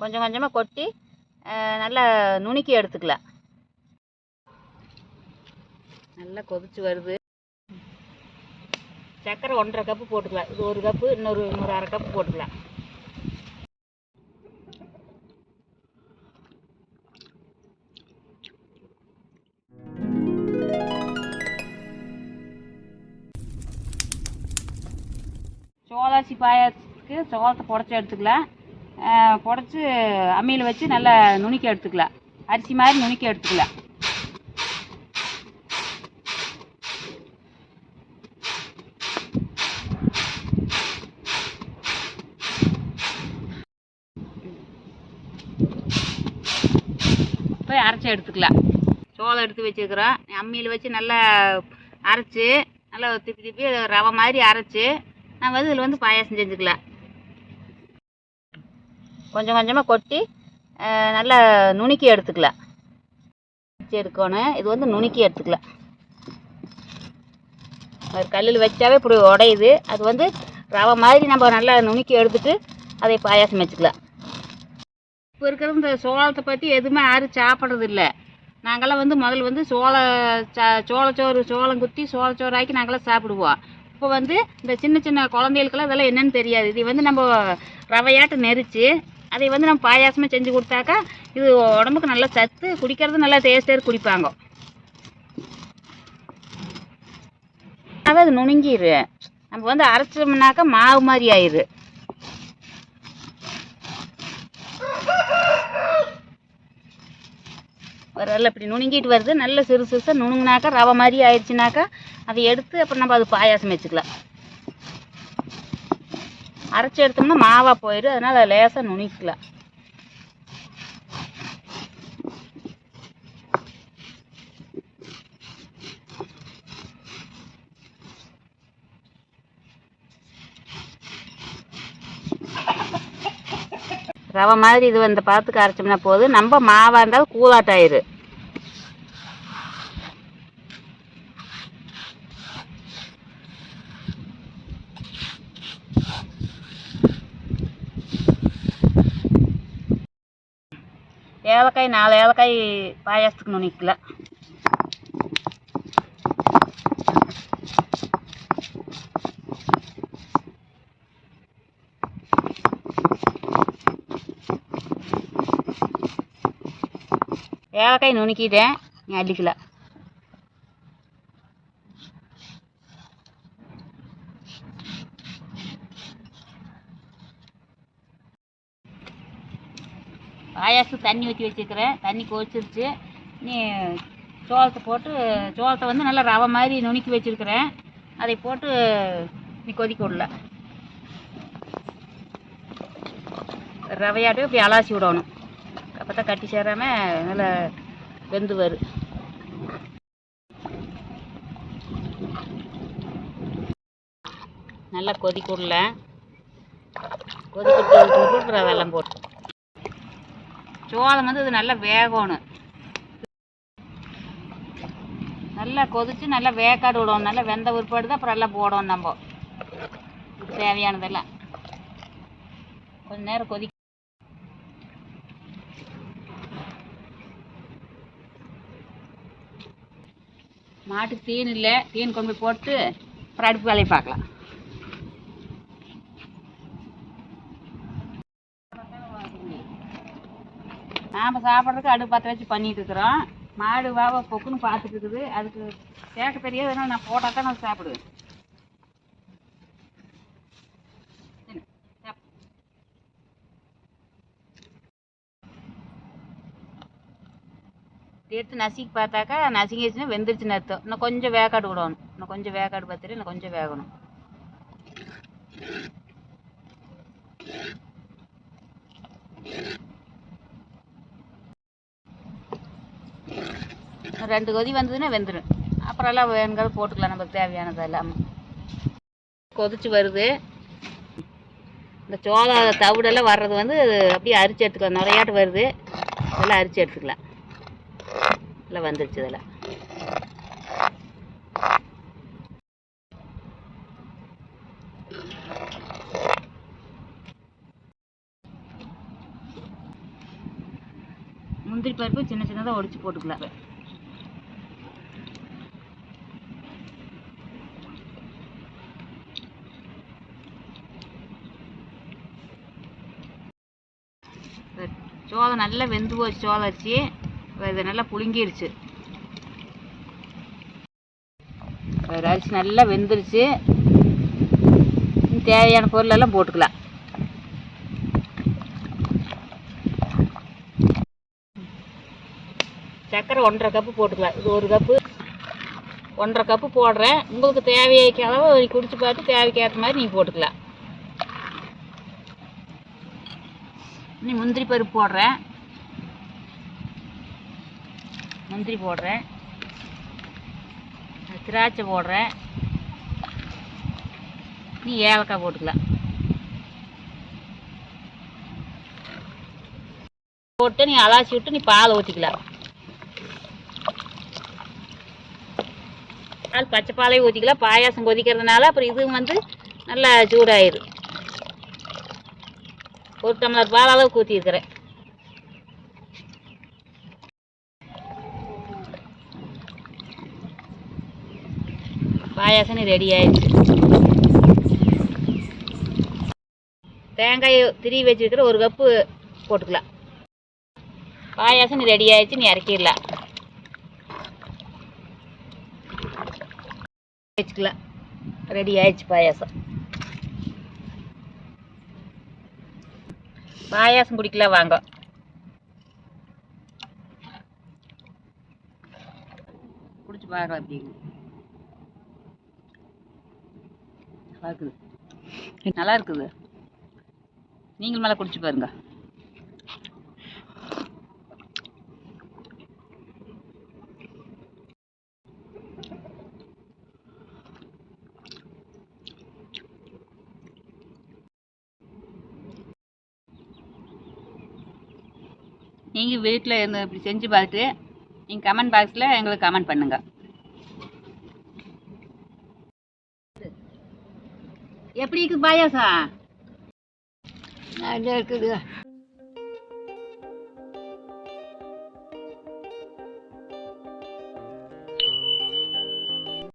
கொஞ்சம் கொஞ்சமாக கொட்டி நல்லா நுணுக்கி எடுத்துக்கலாம் நல்லா கொதிச்சு வருது. சர்க்கரை ஒன்றரை கப்பு போட்டுக்கலாம் இது ஒரு கப்பு இன்னொரு இன்னொரு அரை கப்பு போட்டுக்கலாம் சோளாசி பாயத்துக்கு சோளத்தை புடச்சி எடுத்துக்கலாம் புடச்சி அம்மியில் வச்சு நல்லா நுணுக்கி எடுத்துக்கலாம் அரிசி மாதிரி நுணுக்கி எடுத்துக்கலாம் போய் அரைச்சி எடுத்துக்கலாம் சோளம் எடுத்து வச்சுருக்குறோம். அம்மியில் வச்சு நல்லா அரைச்சி நல்லா திப்பி திப்பி ரவை மாதிரி அரைச்சி நம்ம வந்து இதில் வந்து பாயாசம் செஞ்சுக்கலாம் கொஞ்சம் கொஞ்சமாக கொட்டி நல்லா நுணுக்கி எடுத்துக்கலாம் எடுக்கணும். இது வந்து நுணுக்கி எடுத்துக்கலாம் அது கல்லில் வச்சாவே இப்படி உடையுது. அது வந்து ரவை மாதிரி நம்ம நல்லா நுணுக்கி எடுத்துட்டு அதை பாயாசம் வச்சுக்கலாம் இப்போ இருக்கிற இந்த சோளத்தை பற்றி எதுவுமே யாரும் சாப்பிட்றது இல்லை நாங்களாம் வந்து முதல்ல வந்து சோள சா சோளச்சோறு சோளம் குத்தி சோளச்சோறு ஆக்கி நாங்களாம் சாப்பிடுவோம். இப்போ வந்து இந்த சின்ன சின்ன குழந்தைகளுக்கெல்லாம் இதெல்லாம் என்னென்னு தெரியாது. இது வந்து நம்ம ரவையாட்டு நெரிச்சு அதை வந்து நம்ம பாயாசமாக செஞ்சு கொடுத்தாக்கா இது உடம்புக்கு நல்லா சத்து குடிக்கிறது நல்லா டேஸ்ட்டாக குடிப்பாங்க. அதாவது அது நுணுங்கிரு. நம்ம வந்து அரைச்சோம்னாக்கா மாவு மாதிரி ஆயிரு. வரல இப்படி நுணுங்கிட்டு வருது. நல்ல சிறு சிறுசாக நுணுங்கினாக்கா ரவை மாதிரி ஆயிடுச்சுனாக்கா அதை எடுத்து அப்புறம் நம்ம அது பாயாசம் வச்சுக்கலாம். அரைச்சி எடுத்தோம்னா மாவா போயிடும் அதனால் அதை லேசாக நுணுக்கிக்கலாம் ரவை மாதிரி இது வந்து பதத்துக்கு அரைச்சோம்னா போதும். நம்ம மாவாக இருந்தாலும் கூலாட்டாயிரு ஏலக்காய் நாலு ஏலக்காய் பாயாசத்துக்கு நுணிக்கலாம் ஏலக்காய் நுணுக்கிட்டேன் நீ அடிக்கலாம் பாயாசம் தண்ணி ஊற்றி வச்சுருக்கிறேன். தண்ணி கொதிச்சிருச்சு. நீ சோளத்தை போட்டு சோளத்தை வந்து நல்லா ரவை மாதிரி நுணுக்கி வச்சுருக்கிறேன். அதை போட்டு நீ கொதிக்க விடல. ரவையாட்டு இப்படி அலாசி விடணும். அப்போ தான் கட்டி சேராமல் நல்லா வெந்து வரும். நல்லா கொதிக்க விடல. கொதிக்க விட்டு ரவெல்லாம் போட்டு சோளம் வந்து இது நல்லா வேகணும். நல்லா கொதிச்சு நல்லா வேக்காடு விடணும். நல்லா வெந்த உருப்பாடு தான் அப்புறம் எல்லாம் போடணும் நம்ம. தேவையானதெல்லாம். கொஞ்ச நேரம் கொதி மாட்டுக்கு தீன் இல்லை. தீன் கொண்டு போய் போட்டு அப்புறம் அடுப்பு வேலையை பார்க்கலாம். நாம் சாப்பிட்றதுக்கு அடுப்பு பற்ற வச்சு பண்ணிட்டு இருக்கிறோம் மாடு வாவ பொக்குன்னு பார்த்துட்டு இருக்குது அதுக்கு கேட்க தெரியாது அதனால் நான் போட்டால் தான் நான் சாப்பிடுவேன். எடுத்து நசுக்கி பார்த்தாக்கா நசுங்கிடுச்சுன்னா வெந்துருச்சுன்னு அர்த்தம். இன்னும் கொஞ்சம் வேக்காடு விடணும். இன்னும் கொஞ்சம் வேக்காடு பார்த்துட்டு இன்னும் கொஞ்சம் வேகணும். ரெண்டு கொதி வந்ததுன்னா வெந்துடும் அப்புறம்லாம் வேணுங்கிறது போட்டுக்கலாம் நமக்கு தேவையானது எல்லாமே. கொதிச்சு வருது. இந்த சோள தவிடெல்லாம் வர்றது வந்து அப்படியே அரிச்சு எடுத்துக்கலாம். நிறையாட்டு வருது. இதெல்லாம் அரிச்சு எடுத்துக்கலாம். எல்லாம் வந்துடுச்சு இதெல்லாம். முந்திரி பருப்பு சின்ன சின்னதாக ஒடிச்சு போட்டுக்கலாம். சோளம் நல்லா வெந்து போச்சு சோளம் அரிசி இது நல்லா புழுங்கிருச்சு. அரிசி நல்லா வெந்துருச்சு. தேவையான பொருளெல்லாம் போட்டுக்கலாம். சர்க்கரை ஒன்றரை கப்பு போட்டுக்கலாம். இது ஒரு கப்பு. ஒன்றரை கப்பு போடுறேன். உங்களுக்கு தேவைக்கு அளவு குடிச்சு பார்த்து தேவைக்கு ஏற்ற மாதிரி நீங்கள் போட்டுக்கலாம். நீ முந்திரி பருப்பு போடுறேன். முந்திரி போடுறேன். திராட்சை போடுறேன். நீ ஏலக்காய் போட்டுக்கலாம். போட்டு நீ அலாசி விட்டு நீ பால் ஊற்றிக்கலாம் பால் பச்சை பாலையும் ஊற்றிக்கலாம் பாயாசம் கொதிக்கிறதுனால அப்புறம் இது வந்து நல்லா சூடாயிடும் ஒரு டம்ளர் பால் அளவுக்கு ஊற்றிருக்கிறேன் பாயாசம் ரெடி ஆயிடுச்சு. தேங்காய் திரி வச்சுருக்கிற ஒரு கப்பு போட்டுக்கலாம். பாயாசம் ரெடி ஆயிடுச்சு நீ இறக்கிடலாம். வச்சுக்கலாம். ரெடி ஆயிடுச்சு பாயாசம். பாயாசம் குடிக்கலாம் வாங்க. குடிச்சு பார்க்கலாம் எப்படி நல்லா இருக்குது. நல்லா இருக்குது. நீங்கள் மேலே குடிச்சு பாருங்க. நீங்கள் வீட்டில் இருந்து இப்படி செஞ்சு பார்த்துட்டு நீங்கள் கமெண்ட் பாக்ஸில் எங்களுக்கு கமெண்ட் பண்ணுங்கள் எப்படி இருக்குது பாயாசம்? நல்லா இருக்குது